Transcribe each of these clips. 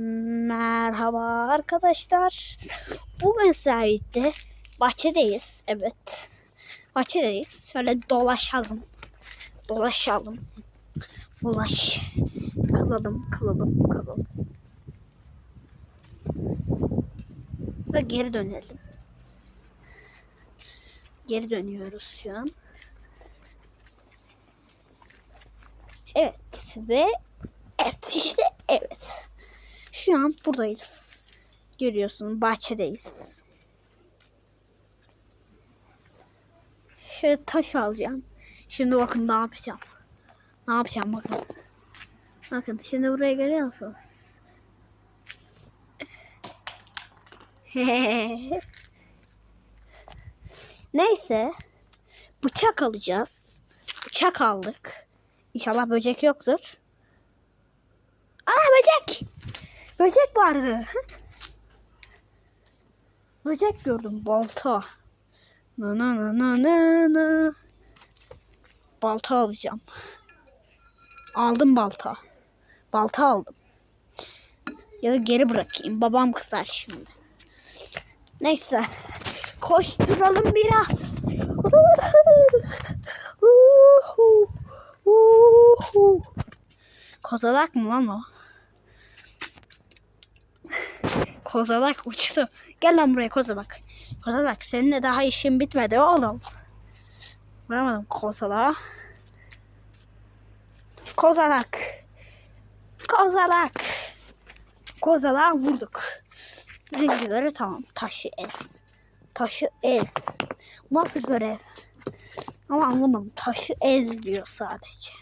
Merhaba arkadaşlar. Bu mesaide bahçedeyiz. Evet. Bahçedeyiz. Şöyle dolaşalım. Dolaşalım. Dolaş. Kılalım, kılalım, kılalım. Ve geri dönelim. Geri dönüyoruz şu an. Evet ve evet işte evet. Şu an buradayız. Görüyorsun bahçedeyiz. Şöyle taş alacağım. Şimdi bakın ne yapacağım. Ne yapacağım bakın. Bakın şimdi buraya görüyor? Neyse. Bıçak alacağız. Bıçak aldık. İnşallah böcek yoktur. Aa böcek. Böcek vardı. böcek gördüm. Balta. Na na na na na na. Balta alacağım. Aldım balta. Balta aldım. Ya da geri bırakayım. Babam kızar şimdi. Neyse. Koşturalım biraz. Kozalak mı lan o? Kozalak uçtu. Gel lan buraya kozalak. Kozalak seninle daha işin bitmedi oğlum. Vuramadım kozalağa. Kozalak. Kozalak. Kozalağa vurduk. Rengileri tamam. Taşı ez. Taşı ez. Nasıl görev? Ama anlamadım. Taşı ez diyor sadece.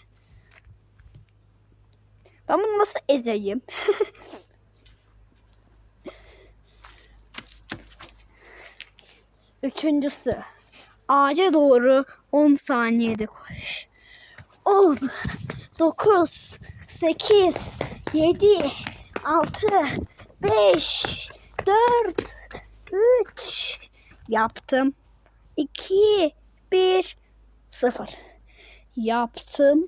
Ben bunu nasıl ezeyim? Üçüncüsü. Ağaca doğru 10 saniyede koş. 10, 9, 8, 7, 6, 5, 4, 3. Yaptım. 2, 1, 0. Yaptım.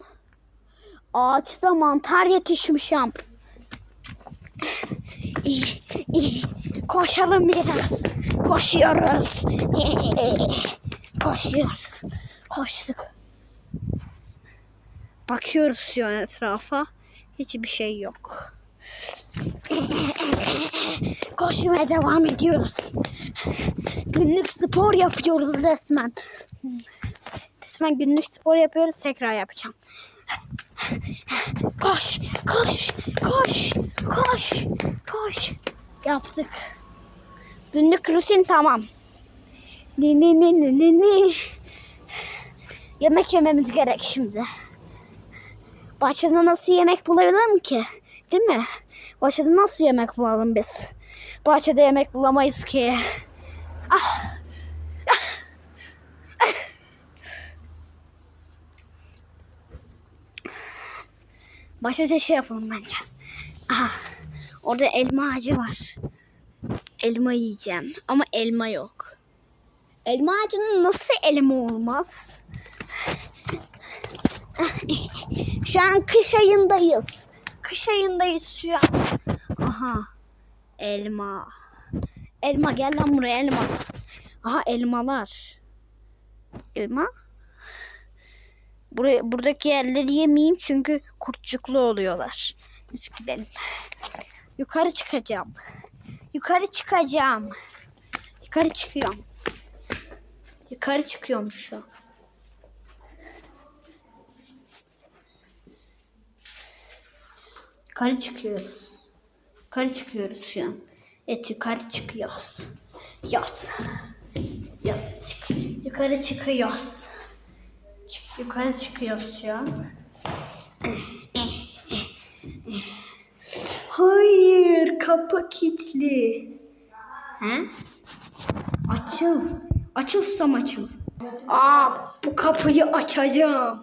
Ağaçta mantar yetişmişim. İyi, iyi. Koşalım biraz. Koşuyoruz. Koşuyoruz. Koştuk. Bakıyoruz şu an etrafa. Hiçbir şey yok. Koşmaya devam ediyoruz. Günlük spor yapıyoruz resmen. Resmen günlük spor yapıyoruz. Tekrar yapacağım. Koş, koş, koş, koş, koş. Yaptık. Günlük rutin tamam. Ni ni ni ni ni ni. Yemek yememiz gerek şimdi. Bahçede nasıl yemek bulabilirim ki? Değil mi? Bahçede nasıl yemek bulalım biz? Bahçede yemek bulamayız ki. Ah. Ah. Ah. Şey yapalım bence. Aha. Orada elma ağacı var. Elma yiyeceğim. Ama elma yok. Elma ağacının nasıl elma olmaz? Şu an kış ayındayız. Kış ayındayız şu an. Aha. Elma. Elma gel lan buraya elma. Aha elmalar. Elma. Buraya, buradaki yerleri yemeyeyim çünkü kurtçuklu oluyorlar. Biz gidelim. Yukarı çıkacağım. Yukarı çıkacağım. Yukarı çıkıyorum. Yukarı çıkıyorum şu. Yukarı çıkıyoruz. Yukarı çıkıyoruz şu an. Evet yukarı çıkıyoruz. Yaz. Yaz çık. Yukarı çıkıyoruz. Çık, yukarı çıkıyoruz şu an. Kapı kilitli. He? Açıl. Açılsam açıl. Aa bu kapıyı açacağım.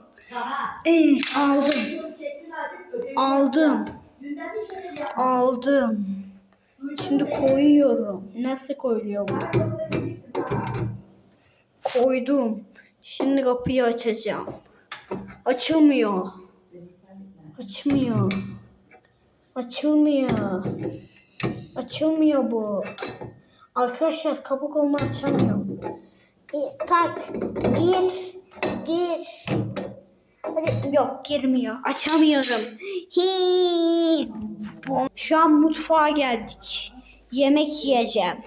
Ee, aldım. Aldım. Aldım. Şimdi koyuyorum. Nasıl koyuyor bu? Koydum. Şimdi kapıyı açacağım. Açılmıyor. Açmıyor. Açılmıyor. Açılmıyor bu. Arkadaşlar kapı kolunu açamıyorum. E, tak. Gir. Gir. Hadi yok girmiyor. Açamıyorum. Hi. Şu an mutfağa geldik. Yemek yiyeceğim.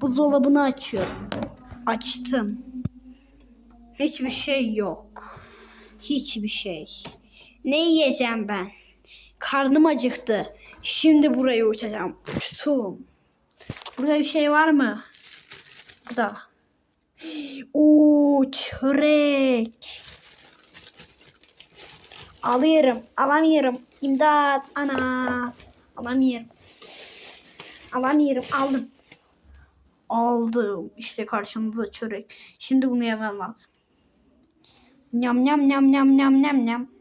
Buzdolabını açıyorum. Açtım. Hiçbir şey yok. Hiçbir şey. Ne yiyeceğim ben? Karnım acıktı. Şimdi buraya uçacağım. Uçtum. Burada bir şey var mı? Burada. Oo çörek. Alıyorum. Alamıyorum. İmdat. Ana. Alamıyorum. Alamıyorum. Aldım. Aldım. İşte karşınızda çörek. Şimdi bunu yemem lazım. Nyam nyam nyam nyam nyam nyam nyam.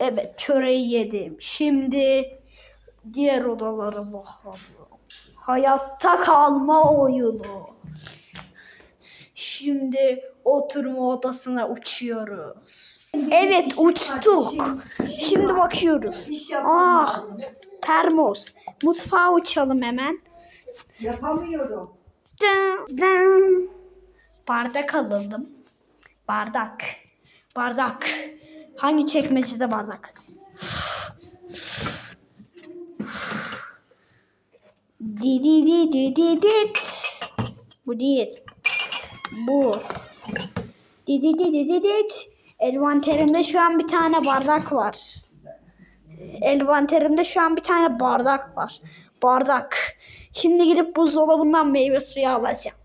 Evet çöreği yedim. Şimdi diğer odalara bakalım. Hayatta kalma oyunu. Şimdi oturma odasına uçuyoruz. Evet uçtuk. Şimdi bakıyoruz. Aa termos. Mutfağa uçalım hemen. Yapamıyorum. Dın dın. Bardak alalım. Bardak. Bardak. Hangi çekmecede bardak? Di di di di di di. Bu değil. Bu. Di di di di di di. Envanterimde şu an bir tane bardak var. Envanterimde şu an bir tane bardak var. Bardak. Şimdi gidip buzdolabından meyve suyu alacağım.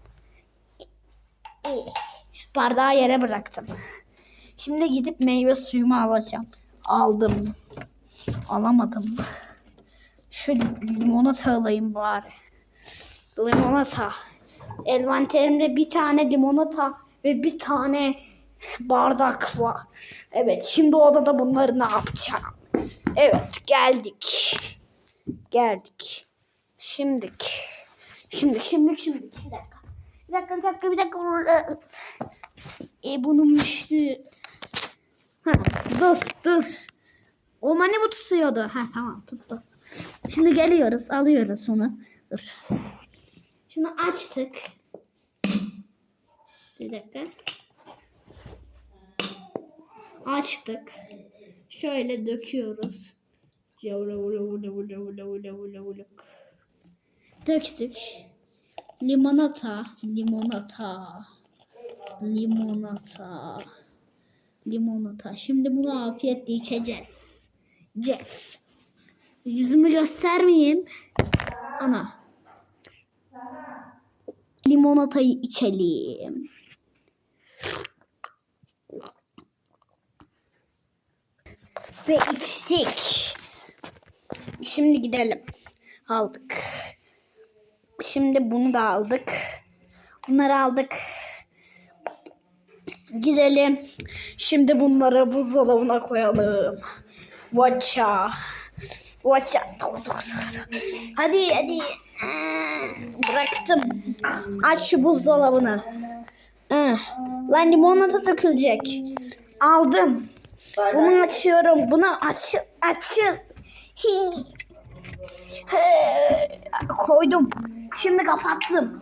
Bardağı yere bıraktım. Şimdi gidip meyve suyumu alacağım. Aldım. Alamadım. Şu limonata alayım bari. Limonata. Envanterimde bir tane limonata ve bir tane bardak var. Evet şimdi odada bunları ne yapacağım? Evet geldik. Geldik. Şimdik. Şimdik, şimdik, şimdik. Bir dakika. Bir dakika, bir dakika, bir dakika. E bunun müştü. Dur, dur. O mani bu tutuyordu. Ha tamam tuttu. Şimdi geliyoruz, alıyoruz onu. Dur. Şunu açtık. Bir dakika. Açtık. Şöyle döküyoruz. Döktük. Limonata, limonata, limonata, limonata. Şimdi bunu afiyetle içeceğiz. Yes. Yüzümü göstermeyeyim. Ana. Limonatayı içelim. Ve içtik. Şimdi gidelim. Aldık. Şimdi bunu da aldık. Bunları aldık. Gidelim. Şimdi bunları buzdolabına koyalım. Vaça. Vaça. Hadi hadi. Bıraktım. Aç şu buzdolabını. Hı. Lan limonata dökülecek. Aldım. Bunu açıyorum. Bunu aç aç. Hi. He. Koydum. Şimdi kapattım.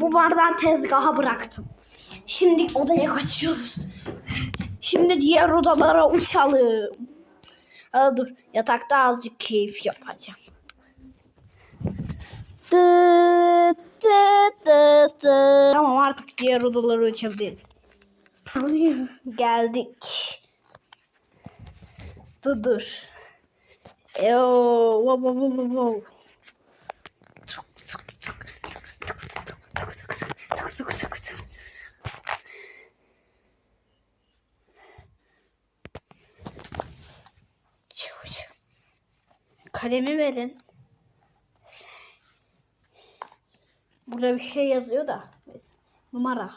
Bu bardağı tezgaha bıraktım. Şimdi odaya kaçıyoruz. Şimdi diğer odalara uçalım. Aa, dur yatakta azıcık keyif yapacağım. Dı, dı, dı, dı. Tamam artık diğer odalara uçabiliriz. Geldik. Dur dur. Yo, wow, wow, wow, wow. Kalemi verin. Burada bir şey yazıyor da. Numara.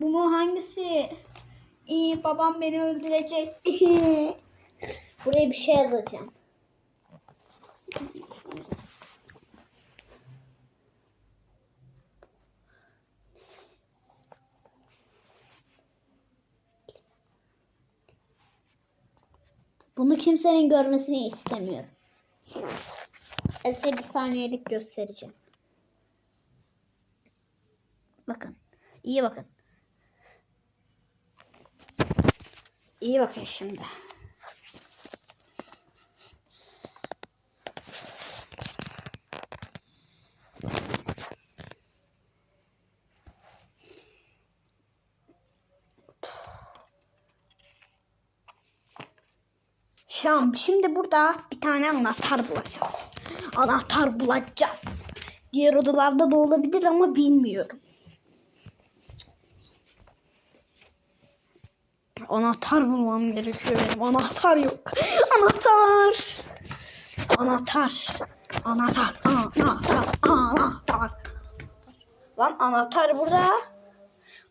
Bu mu hangisi? İyi babam beni öldürecek. Buraya bir şey yazacağım. Bunu kimsenin görmesini istemiyorum. Size bir saniyelik göstereceğim. Bakın. İyi bakın. İyi bakın şimdi. Şam, şimdi burada bir tane anahtar bulacağız. Anahtar bulacağız. Diğer odalarda da olabilir ama bilmiyorum. Anahtar bulmam gerekiyor benim. Anahtar yok. Anahtar. Anahtar. Anahtar. Anahtar. Anahtar. Lan anahtar burada.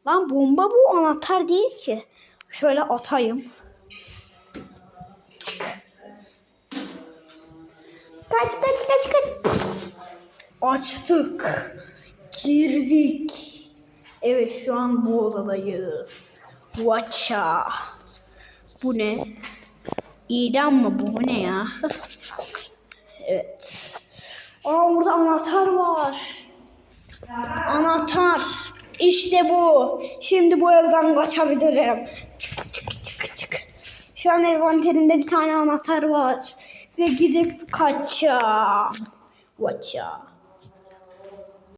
Lan bomba bu anahtar değil ki. Şöyle atayım. Kaç kaç kaç kaç. Açtık. Girdik. Evet şu an bu odadayız. Watcha. Bu ne? İdam mı bu? Bu ne ya? evet. Aa burada anahtar var. Anahtar. İşte bu. Şimdi bu evden kaçabilirim. Çık çık çık çık. Şu an envanterimde bir tane anahtar var. Ve gidip kaçacağım. Watcha.